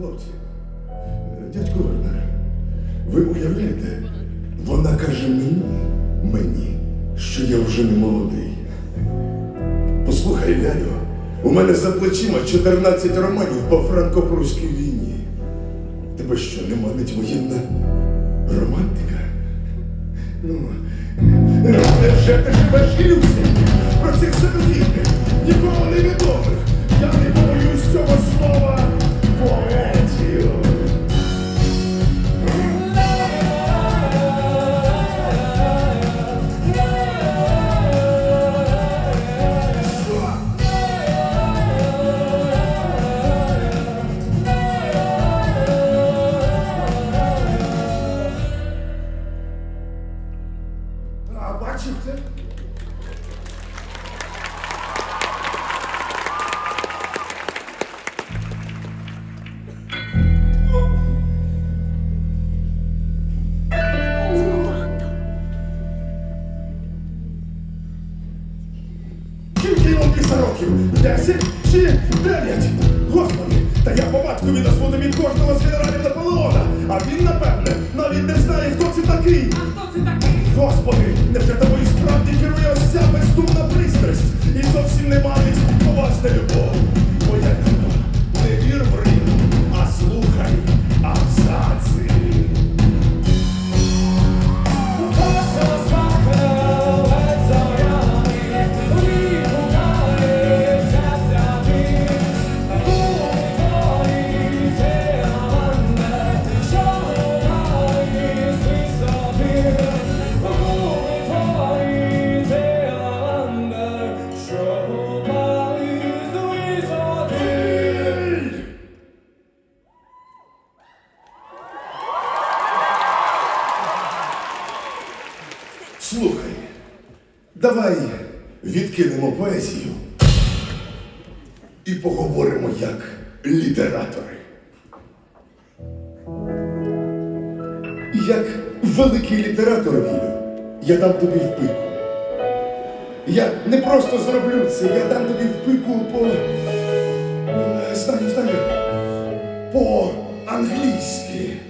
Хлопці, е, дядько Вернер, ви уявляєте, вона каже мені, мені, що я вже не молодий. Послухай, Лялю, у мене за плечима 14 романів по Франко-Пруській війні. Тебе що не манить воєнна романтика? Ну, невже ти живеш ілюзіями? А бачив це? Йому після років? Десять чи дев'ять? Господи, та я по батькові від кожного з генералів Наполеона, а він, напевне, навіть не знає, хто це такий. Господи, невже тобою справді керує ось ця бездумна пристрасть. І зовсім не Слухай, давай відкинемо поезію і поговоримо як літератори. Як великий літератор вірю, я дам тобі в пику. Я не просто зроблю це, я дам тобі в пику по. Знаю, знаю. По-англійськи.